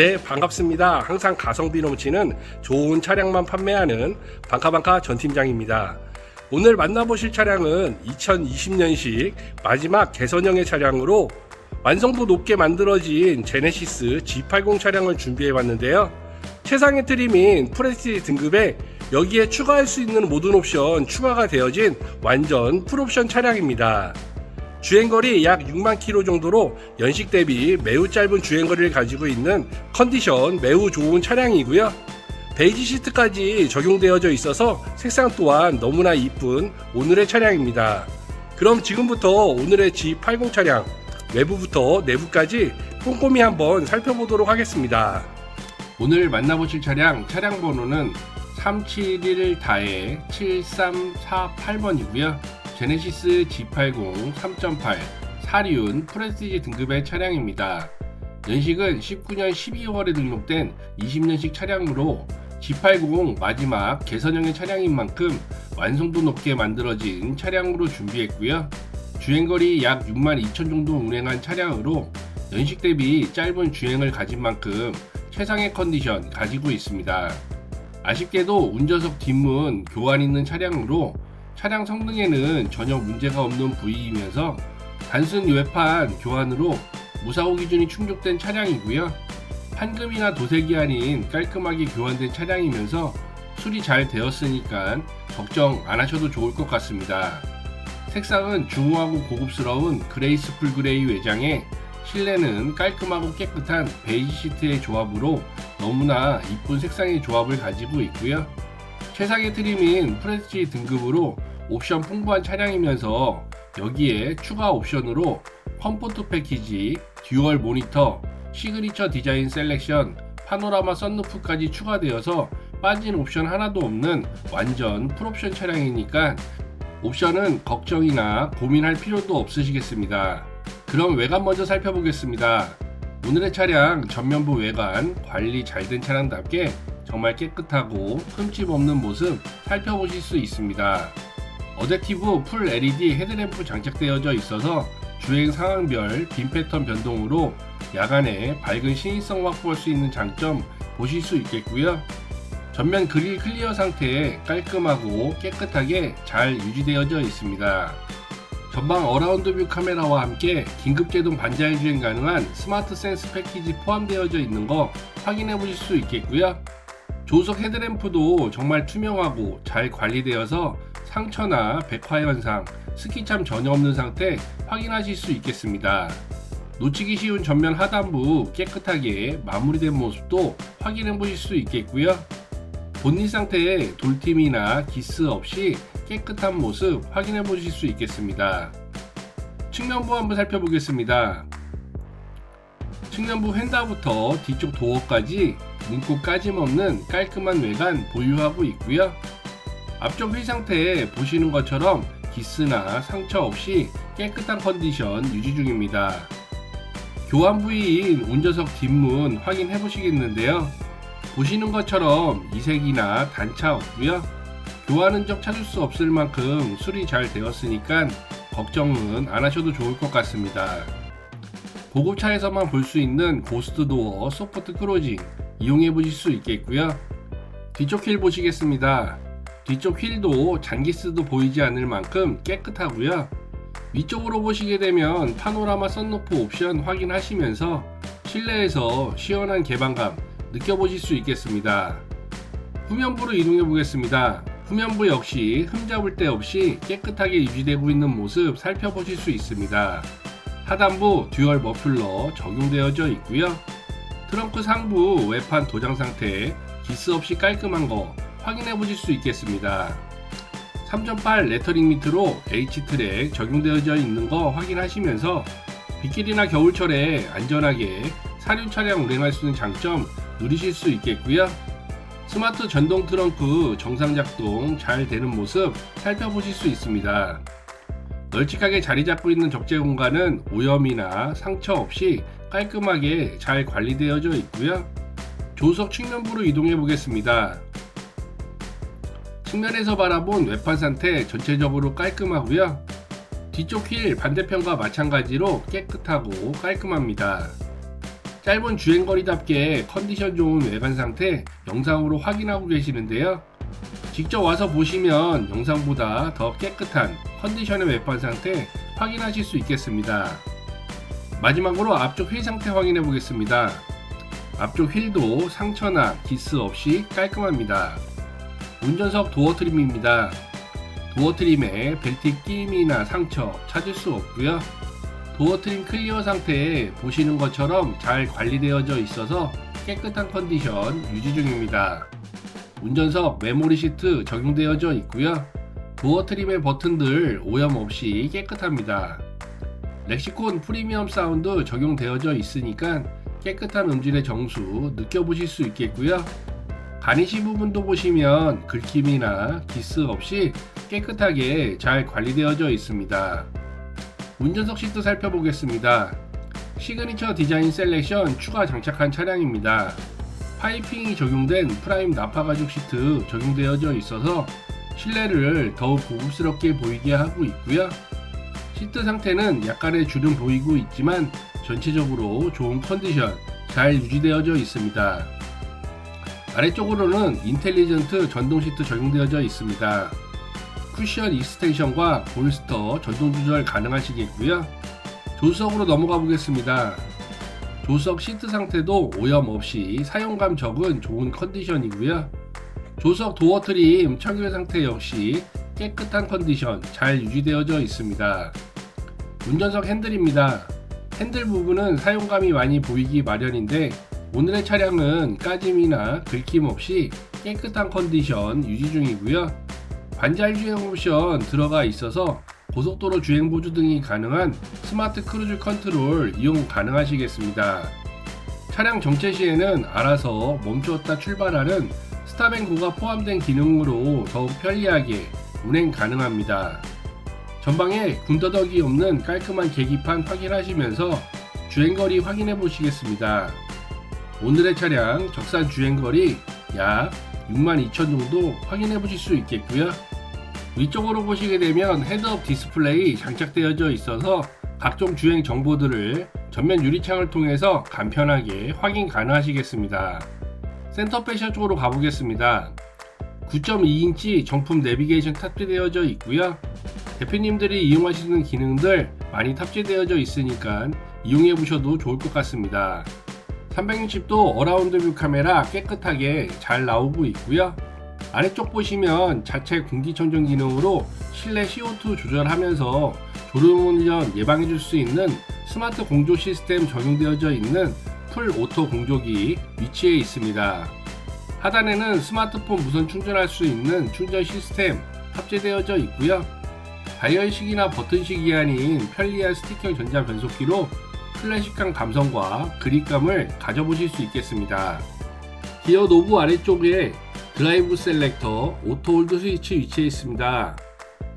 네, 반갑습니다. 항상 가성비 넘치는 좋은 차량만 판매하는 반카반카 전 팀장입니다. 오늘 만나보실 차량은 2020년식 마지막 개선형의 차량으로 완성도 높게 만들어진 제네시스 G80 차량을 준비해 봤는데요. 최상의 트림인 프레스티지 등급에 여기에 추가할 수 있는 모든 옵션 추가가 되어진 완전 풀옵션 차량입니다. 주행거리 약 6만 킬로 정도로 연식 대비 매우 짧은 주행거리를 가지고 있는 컨디션 매우 좋은 차량이고요. 베이지 시트까지 적용되어져 있어서 색상 또한 너무나 이쁜 오늘의 차량입니다. 그럼 지금부터 오늘의 G80 차량 외부부터 내부까지 꼼꼼히 한번 살펴보도록 하겠습니다. 오늘 만나보실 차량 차량 번호는 371 다에 7348번이고요. 제네시스 G80 3.8 사륜 프레스티지 등급의 차량입니다. 연식은 19년 12월에 등록된 20년식 차량으로 G80 마지막 개선형의 차량인 만큼 완성도 높게 만들어진 차량으로 준비했고요. 주행거리 약 6만 2천 정도 운행한 차량으로 연식 대비 짧은 주행을 가진 만큼 최상의 컨디션 가지고 있습니다. 아쉽게도 운전석 뒷문 교환 있는 차량으로 차량 성능에는 전혀 문제가 없는 부위이면서 단순 외판 교환으로 무사고 기준이 충족된 차량이고요. 판금이나 도색이 아닌 깔끔하게 교환된 차량이면서 수리 잘 되었으니까 걱정 안 하셔도 좋을 것 같습니다. 색상은 중후하고 고급스러운 그레이스풀 그레이 외장에 실내는 깔끔하고 깨끗한 베이지 시트의 조합으로 너무나 이쁜 색상의 조합을 가지고 있고요. 최상의 트림인 프레스티 등급으로 옵션 풍부한 차량이면서 여기에 추가 옵션으로 컴포트 패키지, 듀얼 모니터, 시그니처 디자인 셀렉션, 파노라마 썬루프까지 추가되어서 빠진 옵션 하나도 없는 완전 풀옵션 차량이니까 옵션은 걱정이나 고민할 필요도 없으시겠습니다. 그럼 외관 먼저 살펴보겠습니다. 오늘의 차량 전면부 외관 관리 잘 된 차량답게 정말 깨끗하고 흠집 없는 모습 살펴보실 수 있습니다. 어댑티브 풀 LED 헤드램프 장착되어져 있어서 주행 상황별 빔 패턴 변동으로 야간에 밝은 시인성 확보할 수 있는 장점 보실 수 있겠고요. 전면 그릴 클리어 상태에 깔끔하고 깨끗하게 잘 유지되어져 있습니다. 전방 어라운드 뷰 카메라와 함께 긴급 제동 반자율 주행 가능한 스마트 센스 패키지 포함되어져 있는 거 확인해 보실 수 있겠고요. 조석 헤드램프도 정말 투명하고 잘 관리되어서 상처나 백화 현상, 스키참 전혀 없는 상태 확인하실 수 있겠습니다. 놓치기 쉬운 전면 하단부 깨끗하게 마무리된 모습도 확인해 보실 수 있겠고요. 본닛 상태에 돌팀이나 기스 없이 깨끗한 모습 확인해 보실 수 있겠습니다. 측면부 한번 살펴보겠습니다. 측면부 휀다부터 뒤쪽 도어까지 문구 까짐 없는 깔끔한 외관 보유하고 있고요. 앞쪽 휠 상태에 보시는 것처럼 기스나 상처 없이 깨끗한 컨디션 유지 중입니다. 교환 부위인 운전석 뒷문 확인해 보시겠는데요. 보시는 것처럼 이색이나 단차 없고요. 교환 흔적 찾을 수 없을 만큼 수리 잘 되었으니까 걱정은 안 하셔도 좋을 것 같습니다. 고급차에서만 볼 수 있는 고스트 도어 소프트 크로징 이용해 보실 수 있겠고요. 뒤쪽 휠 보시겠습니다. 뒤쪽 휠도 장기스도 보이지 않을 만큼 깨끗하고요. 위쪽으로 보시게 되면 파노라마 썬루프 옵션 확인하시면서 실내에서 시원한 개방감 느껴보실 수 있겠습니다. 후면부로 이동해 보겠습니다. 후면부 역시 흠잡을 데 없이 깨끗하게 유지되고 있는 모습 살펴보실 수 있습니다. 하단부 듀얼 머플러 적용되어져 있고요. 트렁크 상부 외판 도장 상태 기스 없이 깔끔한 거 확인해 보실 수 있겠습니다. 3.8 레터링 밑으로 H트랙 적용되어져 있는 거 확인하시면서 빗길이나 겨울철에 안전하게 사륜 차량 운행할 수 있는 장점 누리실 수 있겠고요. 스마트 전동 트렁크 정상 작동 잘 되는 모습 살펴보실 수 있습니다. 널찍하게 자리 잡고 있는 적재 공간은 오염이나 상처 없이 깔끔하게 잘 관리되어져 있고요. 조석 측면부로 이동해 보겠습니다. 측면에서 바라본 외판 상태 전체적으로 깔끔하고요. 뒤쪽 휠 반대편과 마찬가지로 깨끗하고 깔끔합니다. 짧은 주행거리답게 컨디션 좋은 외관 상태 영상으로 확인하고 계시는데요. 직접 와서 보시면 영상보다 더 깨끗한 컨디션의 외관 상태 확인하실 수 있겠습니다. 마지막으로 앞쪽 휠 상태 확인해 보겠습니다. 앞쪽 휠도 상처나 기스 없이 깔끔합니다. 운전석 도어 트림입니다. 도어 트림에 벨트 끼임이나 상처 찾을 수 없고요. 도어 트림 클리어 상태에 보시는 것처럼 잘 관리되어져 있어서 깨끗한 컨디션 유지 중입니다. 운전석 메모리 시트 적용되어져 있고요. 도어 트림의 버튼들 오염 없이 깨끗합니다. 렉시콘 프리미엄 사운드 적용되어져 있으니까 깨끗한 음질의 정수 느껴보실 수 있겠고요. 가니시 부분도 보시면 긁힘이나 기스 없이 깨끗하게 잘 관리되어져 있습니다. 운전석 시트 살펴보겠습니다. 시그니처 디자인 셀렉션 추가 장착한 차량입니다. 파이핑이 적용된 프라임 나파 가죽 시트 적용되어져 있어서 실내를 더욱 고급스럽게 보이게 하고 있고요. 시트 상태는 약간의 주름 보이고 있지만 전체적으로 좋은 컨디션 잘 유지되어져 있습니다. 아래쪽으로는 인텔리전트 전동 시트 적용되어져 있습니다. 쿠션 익스텐션과 볼스터 전동 조절 가능하시겠고요. 조수석으로 넘어가 보겠습니다. 조수석 시트 상태도 오염 없이 사용감 적은 좋은 컨디션이고요. 조수석 도어 트림 청결 상태 역시 깨끗한 컨디션 잘 유지되어져 있습니다. 운전석 핸들입니다. 핸들 부분은 사용감이 많이 보이기 마련인데 오늘의 차량은 까짐이나 긁힘 없이 깨끗한 컨디션 유지 중이고요. 반잘 주행 옵션 들어가 있어서 고속도로 주행 보조 등이 가능한 스마트 크루즈 컨트롤 이용 가능하시겠습니다. 차량 정체 시에는 알아서 멈추었다 출발하는 스탑앤고가 포함된 기능으로 더욱 편리하게 운행 가능합니다. 전방에 군더더기 없는 깔끔한 계기판 확인하시면서 주행거리 확인해 보시겠습니다. 오늘의 차량 적산 주행거리 약 62,000 정도 확인해 보실 수 있겠고요. 위쪽으로 보시게 되면 헤드업 디스플레이 장착되어져 있어서 각종 주행 정보들을 전면 유리창을 통해서 간편하게 확인 가능하시겠습니다. 센터 패션 쪽으로 가보겠습니다. 9.2인치 정품 내비게이션 탑재되어져 있고요. 대표님들이 이용하시는 기능들 많이 탑재되어져 있으니까 이용해 보셔도 좋을 것 같습니다. 360도 어라운드 뷰 카메라 깨끗하게 잘 나오고 있고요. 아래쪽 보시면 자체 공기청정 기능으로 실내 CO2 조절하면서 졸음운전 예방해 줄 수 있는 스마트 공조 시스템 적용되어져 있는 풀 오토 공조기 위치해 있습니다. 하단에는 스마트폰 무선 충전할 수 있는 충전 시스템 탑재되어져 있고요. 다이얼식이나 버튼식 이 아닌 편리한 스틱형 전자 변속기로 클래식한 감성과 그립감을 가져보실 수 있겠습니다. 기어 노브 아래쪽에 드라이브 셀렉터 오토 홀드 스위치 위치해 있습니다.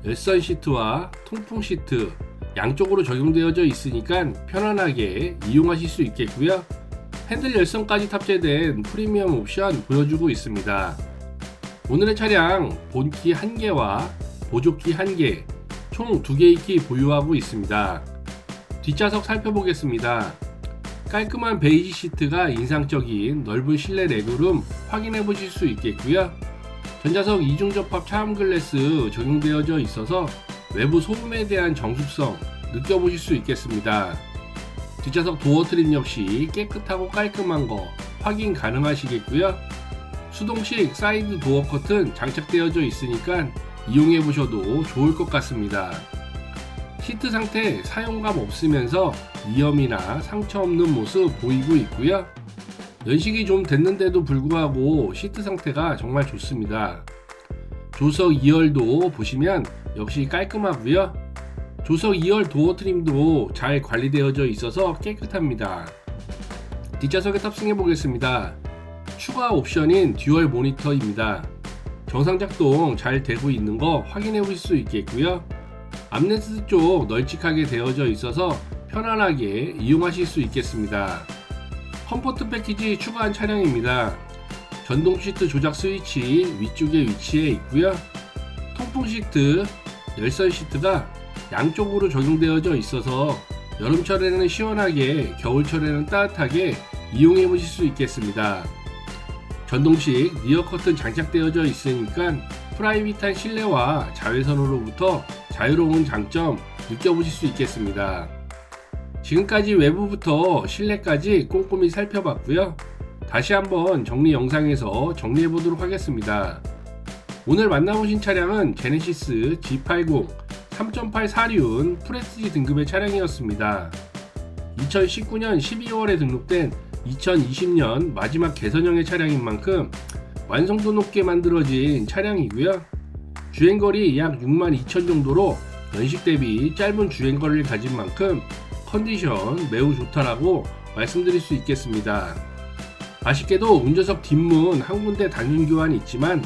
열선 시트와 통풍 시트 양쪽으로 적용되어져 있으니까 편안하게 이용하실 수 있겠고요. 핸들 열선까지 탑재된 프리미엄 옵션 보여주고 있습니다. 오늘의 차량 본키 1개와 보조키 1개, 총 2개의 키 보유하고 있습니다. 뒷좌석 살펴보겠습니다. 깔끔한 베이지 시트가 인상적인 넓은 실내 레그룸 확인해 보실 수 있겠고요. 전자석 이중 접합 차음 글래스 적용되어져 있어서 외부 소음에 대한 정숙성 느껴보실 수 있겠습니다. 뒷좌석 도어 트림 역시 깨끗하고 깔끔한 거 확인 가능하시겠고요. 수동식 사이드 도어 커튼 장착되어져 있으니까 이용해 보셔도 좋을 것 같습니다. 시트 상태 사용감 없으면서 이염이나 상처 없는 모습 보이고 있고요. 연식이 좀 됐는데도 불구하고 시트 상태가 정말 좋습니다. 조석 2열도 보시면 역시 깔끔하고요. 조석 2열 도어 트림도 잘 관리되어져 있어서 깨끗합니다. 뒷좌석에 탑승해 보겠습니다. 추가 옵션인 듀얼 모니터입니다. 정상 작동 잘 되고 있는 거 확인해 보실 수 있겠고요. 암레스트 쪽 널찍하게 되어져 있어서 편안하게 이용하실 수 있겠습니다. 컴포트 패키지 추가한 차량입니다. 전동 시트 조작 스위치 위쪽에 위치해 있고요. 통풍 시트, 열선 시트가 양쪽으로 적용되어져 있어서 여름철에는 시원하게, 겨울철에는 따뜻하게 이용해 보실 수 있겠습니다. 전동식 리어 커튼 장착되어져 있으니까 프라이빗한 실내와 자외선으로부터 자유로운 장점 느껴보실 수 있겠습니다. 지금까지 외부부터 실내까지 꼼꼼히 살펴봤고요. 다시 한번 정리 영상에서 정리해 보도록 하겠습니다. 오늘 만나보신 차량은 제네시스 G80 3.8 사륜 프레스티지 등급의 차량이었습니다. 2019년 12월에 등록된 2020년 마지막 개선형의 차량인 만큼 완성도 높게 만들어진 차량이고요. 주행거리 약 6만 2천 정도로 연식 대비 짧은 주행거리를 가진 만큼 컨디션 매우 좋다라고 말씀드릴 수 있겠습니다. 아쉽게도 운전석 뒷문 한 군데 단순 교환이 있지만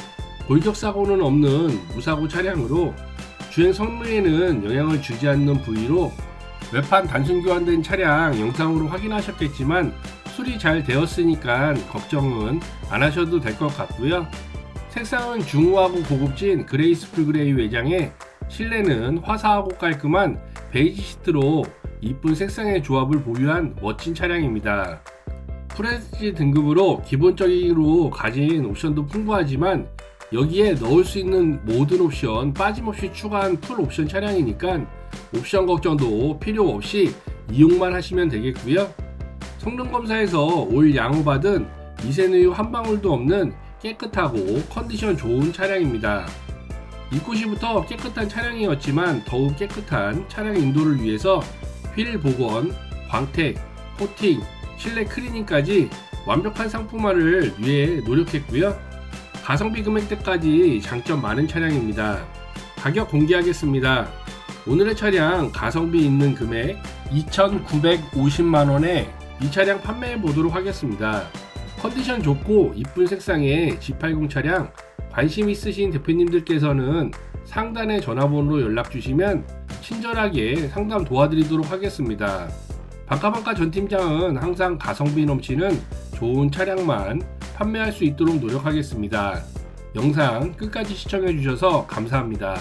골격 사고는 없는 무사고 차량으로 주행 성능에는 영향을 주지 않는 부위로 외판 단순 교환된 차량 영상으로 확인하셨겠지만 수리 잘 되었으니까 걱정은 안 하셔도 될 것 같고요. 색상은 중후하고 고급진 그레이스풀 그레이 외장에 실내는 화사하고 깔끔한 베이지 시트로 이쁜 색상의 조합을 보유한 멋진 차량입니다. 프레스티지 등급으로 기본적으로 가진 옵션도 풍부하지만 여기에 넣을 수 있는 모든 옵션 빠짐없이 추가한 풀 옵션 차량이니까 옵션 걱정도 필요 없이 이용만 하시면 되겠고요. 성능 검사에서 올 양호받은 미세누유 한 방울도 없는 깨끗하고 컨디션 좋은 차량입니다. 입고 시부터 깨끗한 차량이었지만 더욱 깨끗한 차량 인도를 위해서 휠 복원, 광택, 코팅, 실내 클리닝까지 완벽한 상품화를 위해 노력했고요. 가성비 금액대까지 장점 많은 차량입니다. 가격 공개하겠습니다. 오늘의 차량 가성비 있는 금액 2,950만원에 이 차량 판매해 보도록 하겠습니다. 컨디션 좋고 이쁜 색상의 G80 차량 관심 있으신 대표님들께서는 상단의 전화번호로 연락 주시면 친절하게 상담 도와드리도록 하겠습니다. 반가반가 전 팀장은 항상 가성비 넘치는 좋은 차량만 판매할 수 있도록 노력하겠습니다. 영상 끝까지 시청해 주셔서 감사합니다.